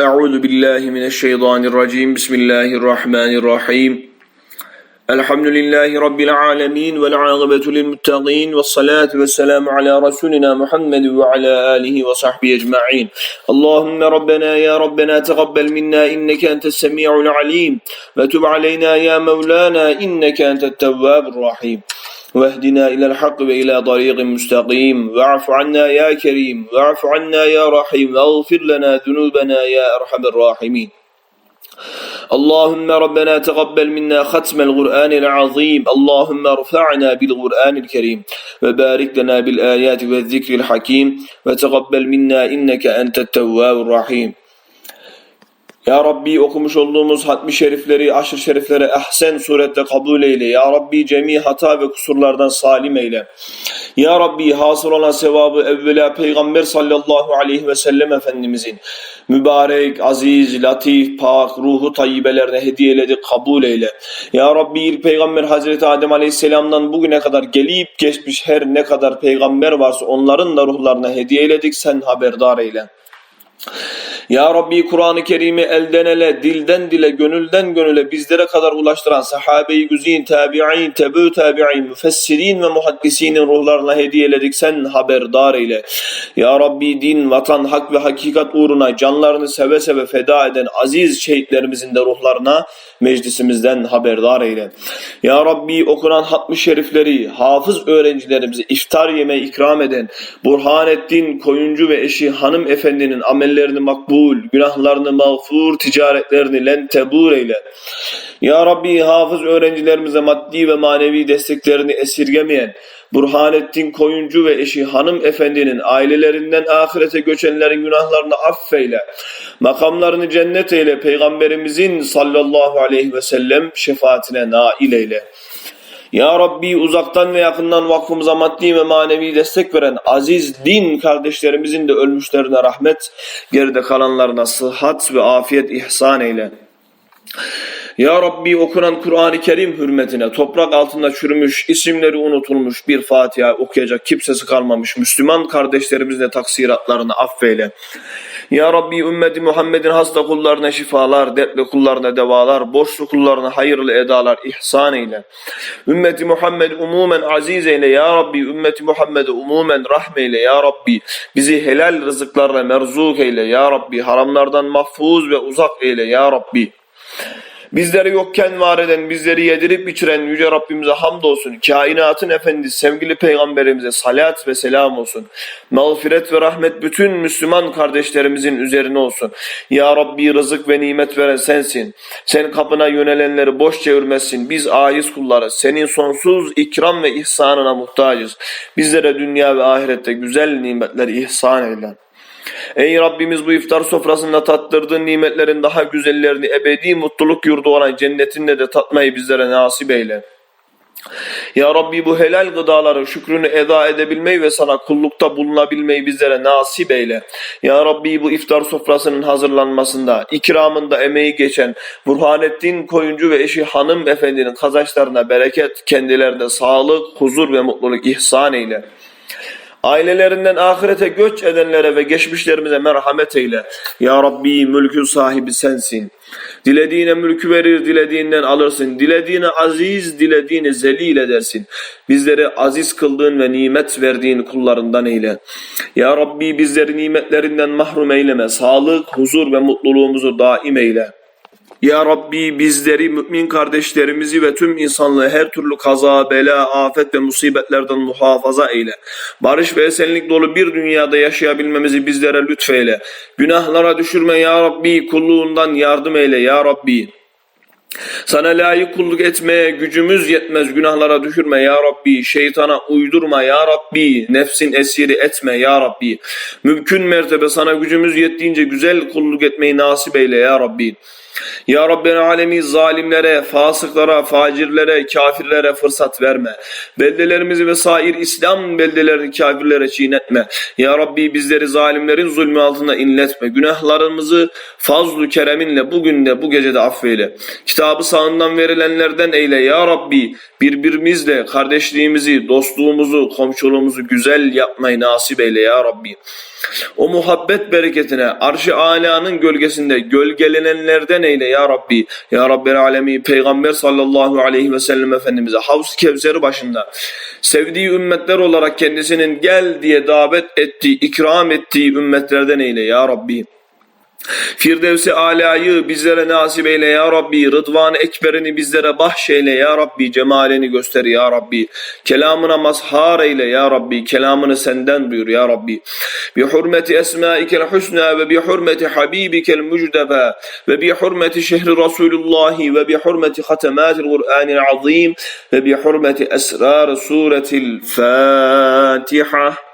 أعوذ بالله من الشيطان الرجيم. بسم الله الرحمن الرحيم. الحمد لله رب العالمين والعاقبة للمتقين والصلاة والسلام على رسولنا محمد وعلى آله وصحبه أجمعين. اللهم ربنا يا ربنا تقبل منا إنك أنت السميع العليم. وتب علينا يا مولانا إنك أنت التواب الرحيم. واهدنا إلى الحق وإلى طريق مستقيم. واعف عنا يا كريم واعف عنا يا رحيم. واغفر لنا ذنوبنا يا أرحم الراحمين. اللهم ربنا تقبل منا ختم القرآن العظيم. اللهم ارفعنا بالقرآن الكريم. وبارك لنا بالآيات والذكر الحكيم. وتقبل منا إنك أنت التواب الرحيم. Ya Rabbi okumuş olduğumuz hatmi şerifleri, aşır şerifleri ehsen surette kabul eyle. Ya Rabbi cemi hata ve kusurlardan salim eyle. Ya Rabbi hasıl olan sevabı evvela Peygamber sallallahu aleyhi ve sellem Efendimizin mübarek, aziz, latif, pak, ruhu tayyibelerine hediye eyledi, kabul eyle. Ya Rabbi ilk Peygamber Hazreti Adem aleyhisselamdan bugüne kadar gelip geçmiş her ne kadar peygamber varsa onların da ruhlarına hediye eyledik, sen haberdar eyle. Ya Rabbi Kur'an-ı Kerim'i elden ele, dilden dile, gönülden gönüle bizlere kadar ulaştıran sahabe-i güzin, tabi'in, tebü tabi'in, müfessirin ve muhaddisinin ruhlarına hediye eyledik. Sen haberdar eyle. Ya Rabbi din, vatan, hak ve hakikat uğruna canlarını seve seve feda eden aziz şehitlerimizin de ruhlarına meclisimizden haberdar eyle. Ya Rabbi okunan hatmi şerifleri, hafız öğrencilerimize iftar yeme ikram eden Burhanettin Koyuncu ve eşi hanım efendinin amellerini makbul, günahlarını mağfur, ticaretlerini lentebur eyle. Ya Rabbi hafız öğrencilerimize maddi ve manevi desteklerini esirgemeyen, Burhanettin Koyuncu ve eşi hanım efendinin ailelerinden ahirete göçenlerin günahlarını affeyle. Makamlarını cennet eyle. Peygamberimizin sallallahu aleyhi ve sellem şefaatine nail eyle. Ya Rabbi uzaktan ve yakından vakfımıza maddi ve manevi destek veren aziz din kardeşlerimizin de ölmüşlerine rahmet, geride kalanlarına sıhhat ve afiyet ihsan eyle. Ya Rabbi okunan Kur'an-ı Kerim hürmetine toprak altında çürümüş, isimleri unutulmuş bir Fatiha okuyacak kimsesi kalmamış Müslüman kardeşlerimizin de taksiratlarını affeyle. Ya Rabbi ümmeti Muhammed'in hasta kullarına şifalar, dertli kullarına devalar, borçlu kullarına hayırlı edalar ihsan eyle. Ümmeti Muhammed umumen aziz eyle ya Rabbi. Ümmeti Muhammed'e umumen rahmeyle ya Rabbi. Bizi helal rızıklarla merzuk eyle ya Rabbi. Haramlardan mahfuz ve uzak eyle ya Rabbi. Bizleri yokken var eden, bizleri yedirip içiren Yüce Rabbimize hamdolsun. Kainatın efendisi sevgili peygamberimize salat ve selam olsun. Mağfiret ve rahmet bütün Müslüman kardeşlerimizin üzerine olsun. Ya Rabbi rızık ve nimet veren sensin. Sen kapına yönelenleri boş çevirmezsin. Biz aciz kulları. Senin sonsuz ikram ve ihsanına muhtacız. Bizlere dünya ve ahirette güzel nimetleri ihsan eyle. Ey Rabbimiz bu iftar sofrasında tattırdığın nimetlerin daha güzellerini ebedi mutluluk yurdu olan cennetinde de tatmayı bizlere nasip eyle. Ya Rabbi bu helal gıdaları şükrünü eda edebilmeyi ve sana kullukta bulunabilmeyi bizlere nasip eyle. Ya Rabbi bu iftar sofrasının hazırlanmasında, ikramında emeği geçen Burhanettin Koyuncu ve eşi hanım efendinin kazançlarına bereket, kendilerine sağlık, huzur ve mutluluk ihsan eyle. Ailelerinden ahirete göç edenlere ve geçmişlerimize merhamet eyle. Ya Rabbi mülkün sahibi sensin. Dilediğine mülkü verir, dilediğinden alırsın. Dilediğine aziz, dilediğini zelil edersin. Bizleri aziz kıldığın ve nimet verdiğin kullarından eyle. Ya Rabbi bizleri nimetlerinden mahrum eyleme. Sağlık, huzur ve mutluluğumuzu daim eyle. Ya Rabbi bizleri, mümin kardeşlerimizi ve tüm insanlığı her türlü kaza, bela, afet ve musibetlerden muhafaza eyle. Barış ve esenlik dolu bir dünyada yaşayabilmemizi bizlere lütfeyle. Günahlara düşürme ya Rabbi, kulluğundan yardım eyle ya Rabbi. Sana layık kulluk etmeye gücümüz yetmez günahlara düşürme ya Rabbi. Şeytana uydurma ya Rabbi. Nefsin esiri etme ya Rabbi. Mümkün mertebe sana gücümüz yettiğince güzel kulluk etmeyi nasip eyle ya Rabbi. Ya Rabbena alemi zalimlere, fasıklara, facirlere, kafirlere fırsat verme. Beldelerimizi ve sair İslam beldelerini kafirlere çiğnetme. Ya Rabbi bizleri zalimlerin zulmü altında inletme. Günahlarımızı fazlu kereminle bugün de bu gece de affeyle. Kitabı sağından verilenlerden eyle ya Rabbi. Birbirimizle kardeşliğimizi, dostluğumuzu, komşuluğumuzu güzel yapmayı nasip eyle ya Rabbi. O muhabbet bereketine arş-ı alanın gölgesinde gölgelenenlerden eyle ya Rabbi. Ya Rabbel alemi Peygamber sallallahu aleyhi ve sellem Efendimiz'e Havz-ı Kevser'i başında sevdiği ümmetler olarak kendisinin gel diye davet ettiği, ikram ettiği ümmetlerden eyle ya Rabbi. Firdevs-i alayı bizlere nasip eyle ya Rabbi. Rıdvan-ı ekberini bizlere bahşeyle ya Rabbi. Cemalini göster ya Rabbi. Kelamına mazhar eyle ya Rabbi. Kelamını senden duyur ya Rabbi. Bi hurmeti esmaikel husna ve bi hurmeti habibikel mucdeba ve bi hurmeti şehri Resulullah ve bi hurmeti hatematil Kur'anil azim ve bi hurmeti esrar suretil Fatiha.